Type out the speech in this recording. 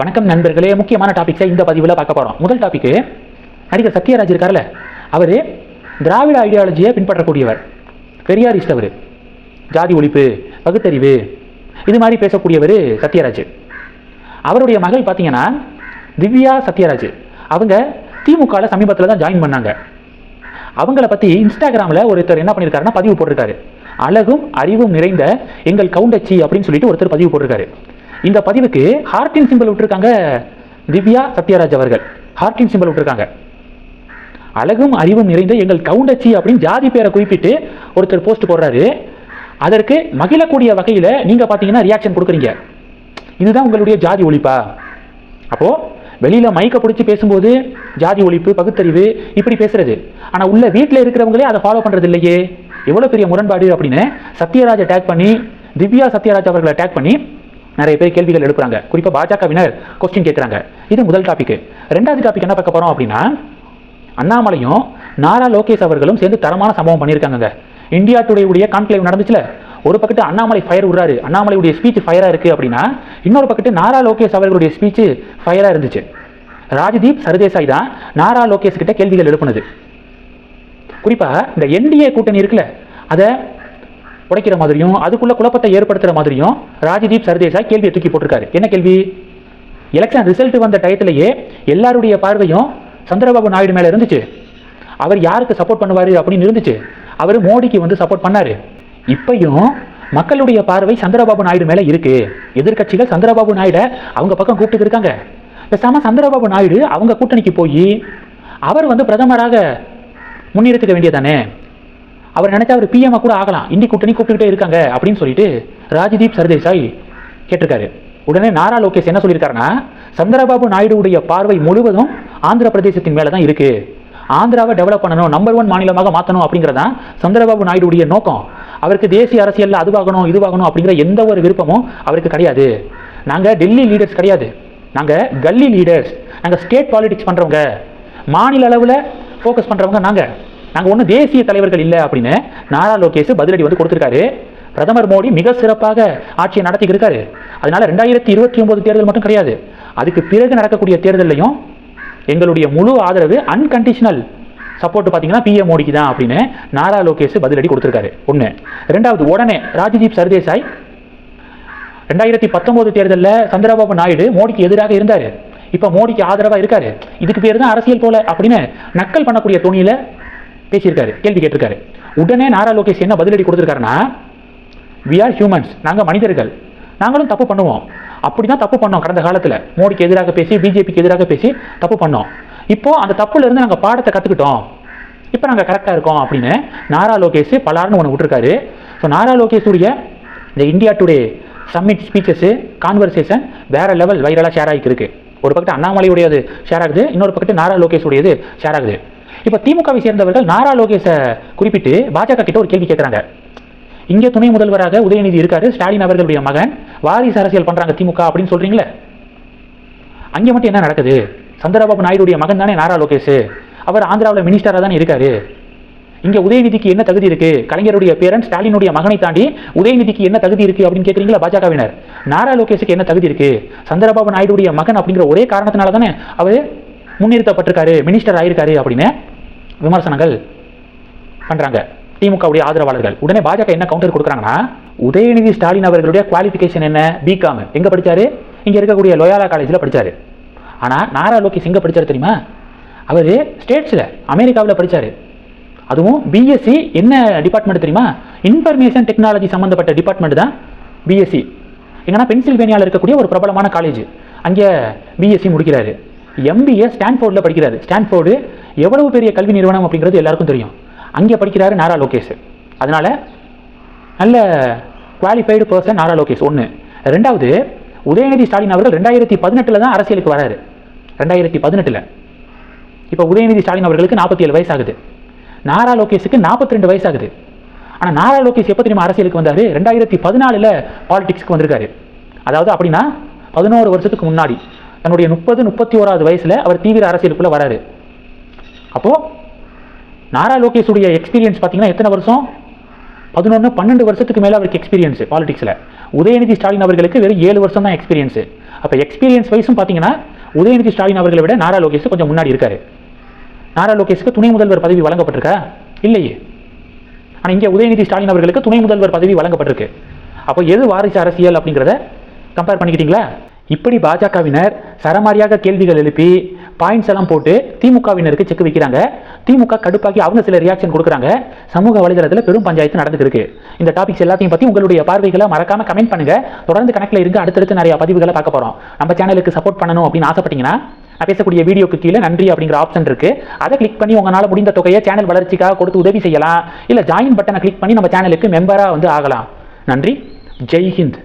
வணக்கம் நண்பர்களே முக்கியமான டாபிக்ஸை இந்த பதிவில் பார்க்க போகிறோம் முதல் டாபிக்கு நடிகர் சத்யராஜ் இருக்கார்ல அவர் திராவிட ஐடியாலஜியை பின்பற்றக்கூடியவர். பெரியாரிஸ்ட் அவர். ஜாதி ஒழிப்பு பகுத்தறிவு இது மாதிரி பேசக்கூடியவர் சத்யராஜ். அவருடைய மகள் பார்த்தீங்கன்னா திவ்யா சத்யராஜ். அவங்க திமுகவில் சமீபத்தில் தான் ஜாயின் பண்ணாங்க. அவங்கள பற்றி இன்ஸ்டாகிராமில் ஒருத்தர் என்ன பண்ணியிருக்காருன்னா பதிவு போட்டிருக்காரு. அழகும் அறிவும் நிறைந்த எங்கள் கவுண்டச்சி அப்படின்னு சொல்லிட்டு ஒருத்தர் பதிவு போட்டிருக்காரு. இந்த பதிவுக்கு ஹார்டின் சிம்பிள் விட்டுருக்காங்க திவ்யா சத்யராஜ் அவர்கள். ஹார்டின் சிம்பிள் விட்டுருக்காங்க. அழகும் அறிவும் நிறைந்த எங்கள் கவுண்டச்சி அப்படின்னு ஜாதி பேரை குறிப்பிட்டு ஒருத்தர் போஸ்ட் போடுறாரு. அதற்கு மகிழக்கூடிய வகையில் நீங்கள் பார்த்தீங்கன்னா ரியாக்ஷன் கொடுக்குறீங்க. இதுதான் உங்களுடைய ஜாதி ஒழிப்பா? அப்போது வெளியில் மைக்கை பிடிச்சி பேசும்போது ஜாதி ஒழிப்பு பகுத்தறிவு இப்படி பேசுறது. ஆனால் உள்ள வீட்டில் இருக்கிறவங்களே அதை ஃபாலோ பண்ணுறது இல்லையே. எவ்வளோ பெரிய முரண்பாடு அப்படின்னு சத்யராஜை டேக் பண்ணி திவ்யா சத்யராஜ் அவர்களை டேக் பண்ணி நிறைய பேர் கேள்விகள் எழுப்புறாங்க. குறிப்பாக பாஜகவினர் கொஸ்டின் கேட்குறாங்க இது முதல் டாபிக் ரெண்டாவது டாபிக் என்ன பார்க்க போகிறோம் அப்படின்னா அண்ணாமலையும் நாரா லோகேஷ் அவர்களும் சேர்ந்து தரமான சம்பவம் பண்ணியிருக்காங்க இந்தியா டுடே உடைய கான்க்ளேவ் நடந்துச்சுல? ஒரு பக்கத்து அண்ணாமலை ஃபயர் விடுறாரு. அண்ணாமலையுடைய ஸ்பீச் ஃபயராக இருக்குது அப்படின்னா இன்னொரு பக்கத்து நாரா லோகேஷ் அவர்களுடைய ஸ்பீச் ஃபயராக இருந்துச்சு. ராஜதீப் சர்தேசாய் தான் நாரா லோகேஷ் கிட்ட கேள்விகள் எழுப்புனது. குறிப்பாக இந்த என்டிஏ கூட்டணி இருக்குல்ல அதை உடைக்கிற மாதிரியும் அதுக்குள்ள குழப்பத்தை ஏற்படுத்துற மாதிரியும் ராஜதீப் சர்தேசாய் கேள்வியை தூக்கி போட்டிருக்காரு. என்ன கேள்வி? எலெக்ஷன் ரிசல்ட் வந்த டயத்திலேயே எல்லாருடைய பார்வையும் சந்திரபாபு நாயுடு மேல இருந்துச்சு. அவர் யாருக்கு சப்போர்ட் பண்ணுவாரு அப்படின்னு இருந்துச்சு. அவர் மோடிக்கு வந்து சப்போர்ட் பண்ணாரு. இப்பையும் மக்களுடைய பார்வை சந்திரபாபு நாயுடு மேல இருக்கு. எதிர்க்கட்சிகள் சந்திரபாபு நாயுட அவங்க பக்கம் கூப்பிட்டு இருக்காங்க. பேசாம சந்திரபாபு நாயுடு அவங்க கூட்டணிக்கு போய் அவர் வந்து பிரதமராக முன்னிறுத்திக்க வேண்டியதானே அவர் நினைச்சா அவர் பிஎம்மா கூட ஆகலாம். இந்தி கூட்டணி கூப்பிட்டுக்கிட்டே இருக்காங்க அப்படின்னு சொல்லிட்டு ராஜ்தீப் சர்தேசாய் கேட்டிருக்காரு. உடனே நாரா லோகேஷ் என்ன சொல்லியிருக்காருன்னா சந்திரபாபு நாயுடுவுடைய பார்வை முழுவதும் ஆந்திர பிரதேசத்தின் மேலே தான் இருக்கு. ஆந்திராவை டெவலப் பண்ணணும் நம்பர் ஒன் மாநிலமாக மாற்றணும் அப்படிங்கிறதான் சந்திரபாபு நாயுடுடைய நோக்கம். அவருக்கு தேசிய அரசியலில் அதுவாகணும் இதுவாகணும் அப்படிங்கிற எந்த ஒரு விருப்பமும் அவருக்கு கிடையாது. நாங்கள் டெல்லி லீடர்ஸ் கிடையாது. நாங்கள் கல்லி லீடர்ஸ் நாங்கள் ஸ்டேட் பாலிடிக்ஸ் பண்ணுறவங்க மாநில அளவில் ஃபோக்கஸ் பண்ணுறவங்க நாங்கள் நாங்கள் ஒன்றும் தேசிய தலைவர்கள் இல்லை அப்படின்னு நாரா லோகேஷ் பதிலடி வந்து கொடுத்துருக்காரு. பிரதமர் மோடி மிக சிறப்பாக ஆட்சியை நடத்திக்கிட்டு இருக்காரு. அதனால ரெண்டாயிரத்தி இருபத்தி ஒன்பது தேர்தல் மட்டும் கிடையாது. அதுக்கு பிறகு நடக்கக்கூடிய தேர்தலையும் எங்களுடைய முழு ஆதரவு அன்கண்டிஷனல் சப்போர்ட் பார்த்தீங்கன்னா பிஎம் மோடிக்கு தான் அப்படின்னு நாரா லோகேஷ் பதிலடி கொடுத்துருக்காரு. ஒன்று ரெண்டாவது உடனே ராஜதீப் சர்தேசாய் ரெண்டாயிரத்தி பத்தொன்பது தேர்தலில் சந்திரபாபு நாயுடு மோடிக்கு எதிராக இருந்தார். இப்போ மோடிக்கு ஆதரவாக இருக்காரு. இதுக்கு பேர் தான் அரசியல் போல அப்படின்னு நக்கல் பண்ணக்கூடிய துணியில் பேசியிருக்காரு கேள்வி கேட்டிருக்காரு. உடனே நாரா லோகேஷ் என்ன பதிலடி கொடுத்துருக்காருன்னா வி ஆர் ஹியூமன்ஸ் நாங்கள் மனிதர்கள். நாங்களும் தப்பு பண்ணுவோம். அப்படி தான் தப்பு பண்ணோம் கடந்த காலத்தில். மோடிக்கு எதிராக பேசி பிஜேபிக்கு எதிராக பேசி தப்பு பண்ணோம். இப்போது அந்த தப்புலேருந்து நாங்கள் பாடத்தை கற்றுக்கிட்டோம் இப்போ நாங்கள் கரெக்டாக இருக்கோம் அப்படின்னு நாரா லோகேஷ் பலார்னு ஒன்று விட்டுருக்காரு. ஸோ நாரா லோகேஷுடைய இந்த India today summit speeches conversation வேறு லெவல் வைரலாக ஷேர் ஆகிட்டு இருக்கு ஒரு பக்கத்து அண்ணாமலையுடையது ஷேர் ஆகுது இன்னொரு பக்கத்து நாரா லோகேஷ் உடையது ஷேர் ஆகுது. இப்போ திமுகவை சேர்ந்தவர்கள் நாரா லோகேஷை குறிப்பிட்டு பாஜக கிட்ட ஒரு கேள்வி கேட்குறாங்க இங்கே துணை முதல்வராக உதயநிதி இருக்காரு ஸ்டாலின் அவர்களுடைய மகன் வாரிசு அரசியல் பண்றாங்க திமுக அப்படின்னு சொல்றீங்களே. அங்கே மட்டும் என்ன நடக்குது? சந்திரபாபு நாயுடுடைய மகன் தானே நாரா லோகேஷ். அவர் ஆந்திராவில் மினிஸ்டராக தானே இருக்காரு. இங்க உதயநிதிக்கு என்ன தகுதி இருக்கு? கலைஞருடைய பேரன் ஸ்டாலினுடைய மகனை தாண்டி உதயநிதிக்கு என்ன தகுதி இருக்கு அப்படின்னு கேட்குறீங்களா பாஜகவினர்? நாரா லோகேஷுக்கு என்ன தகுதி இருக்கு? சந்திரபாபு நாயுடுடைய மகன் அப்படிங்கிற ஒரே காரணத்தினால தானே அவர் முன்னிறுத்தப்பட்டிருக்காரு மினிஸ்டர் ஆயிருக்காரு அப்படின்னு. விமர்சனங்கள் பண்ணுறாங்க திமுகவுடைய ஆதரவாளர்கள். உடனே பாஜக என்ன கவுண்டர் கொடுக்குறாங்கன்னா உதயநிதி ஸ்டாலின் அவர்களுடைய குவாலிஃபிகேஷன் என்ன? பிகாம் எங்கே படித்தார் இங்கே இருக்கக்கூடிய லோயாலா காலேஜில் படித்தார் ஆனால் நாரா லோகேஷ் எங்கே படித்தார் தெரியுமா? அவர் ஸ்டேட்ஸில் அமெரிக்காவில் படித்தார் அதுவும் பிஎஸ்சி என்ன டிபார்ட்மெண்ட் தெரியுமா? இன்ஃபர்மேஷன் டெக்னாலஜி சம்மந்தப்பட்ட டிபார்ட்மெண்ட் தான் பிஎஸ்சி எங்கன்னா பென்சில்வேனியாவில் இருக்கக்கூடிய ஒரு பிரபலமான காலேஜ் அங்கே பிஎஸ்சி முடிக்கிறாரு. எம்பிஏ ஸ்டான்ஃபோர்டில் படிக்கிறாரு. ஸ்டான்ஃபோர்டு எவ்வளவு பெரிய கல்வி நிறுவனம் அப்படிங்கிறது எல்லாருக்கும் தெரியும். அங்கே படிக்கிறாரு நாரா லோகேஷ். அதனால நல்ல குவாலிஃபைடு பர்சன் நாரா லோகேஷ் ஒன்று ரெண்டாவது உதயநிதி ஸ்டாலின் அவர்கள் ரெண்டாயிரத்தி பதினெட்டில் தான் அரசியலுக்கு வராரு. ரெண்டாயிரத்தி பதினெட்டில். இப்போ உதயநிதி ஸ்டாலின் அவர்களுக்கு நாற்பத்தி ஏழு வயசு ஆகுது நாரா லோகேஷுக்கு நாற்பத்தி ரெண்டு வயசு ஆகுது ஆனால் நாரா லோகேஷ் எப்போ தெரியுமா அரசியலுக்கு வந்தார்? ரெண்டாயிரத்தி பதினாலில் பாலிடிக்ஸ்க்கு வந்திருக்காரு. அதாவது அப்படின்னா பதினோரு வருஷத்துக்கு முன்னாடி தன்னுடைய முப்பது முப்பத்தி ஓராவது வயசில் அவர் தீவிர அரசியலுக்குள்ளே வராரு. அப்போது நாரா லோகேஷுடைய எக்ஸ்பீரியன்ஸ் பார்த்தீங்கன்னா எத்தனை வருஷம்? பதினொன்று பன்னெண்டு வருஷத்துக்கு மேலே அவருக்கு எக்ஸ்பீரியன்ஸு பாலிடிக்ஸில் உதயநிதி ஸ்டாலின் அவர்களுக்கு வெறும் ஏழு வருஷம் தான் எக்ஸ்பீரியன்ஸு அப்போ எக்ஸ்பீரியன்ஸ் வைஸும் பார்த்தீங்கன்னா உதயநிதி ஸ்டாலின் அவர்களை விட நாரா லோகேஷ் கொஞ்சம் முன்னாடி இருக்காரு. நாரா லோகேஷுக்கு துணை முதல்வர் பதவி வழங்கப்பட்டிருக்கா? இல்லையே. ஆனால் இங்கே உதயநிதி ஸ்டாலின் அவர்களுக்கு துணை முதல்வர் பதவி வழங்கப்பட்டிருக்கு. அப்போ எது வாரிசு அரசியல் அப்படிங்கிறத கம்பேர் பண்ணிக்கிட்டீங்களா? இப்படி பாஜகவினர் சரமாரியாக கேள்விகள் எழுப்பி பாயிண்ட்ஸ் எல்லாம் போட்டு திமுகவினருக்கு செக் வைக்கிறாங்க. திமுக கடுப்பாக்கி அவங்க சில ரியாக்ஷன் கொடுக்குறாங்க. சமூக வலைதளத்தில் பெரும் பஞ்சாயத்து நடந்துருக்கு இந்த டாபிக்ஸ் எல்லாத்தையும் பற்றி உங்களுடைய பார்வைகளை மறக்காம கமெண்ட் பண்ணுங்க. தொடர்ந்து கணக்கில் இருந்து அடுத்தடுத்து நிறைய பதிவுகளை பார்க்க போகிறோம் நம்ம சேனலுக்கு சப்போர்ட் பண்ணணும் அப்படின்னு ஆசைப்பட்டீங்கன்னா நான் பேசக்கூடிய வீடியோக்கு கீழே நன்றி அப்படிங்கிற ஆப்ஷன் இருக்கு. அதை கிளிக் பண்ணி உங்களால் முடிந்த தொகையை சேனல் வளர்ச்சிக்காக கொடுத்து உதவி செய்யலாம். இல்லை ஜாயின் பட்டனை கிளிக் பண்ணி நம்ம சேனலுக்கு மெம்பராக வந்து ஆகலாம். நன்றி. ஜெய்ஹிந்த்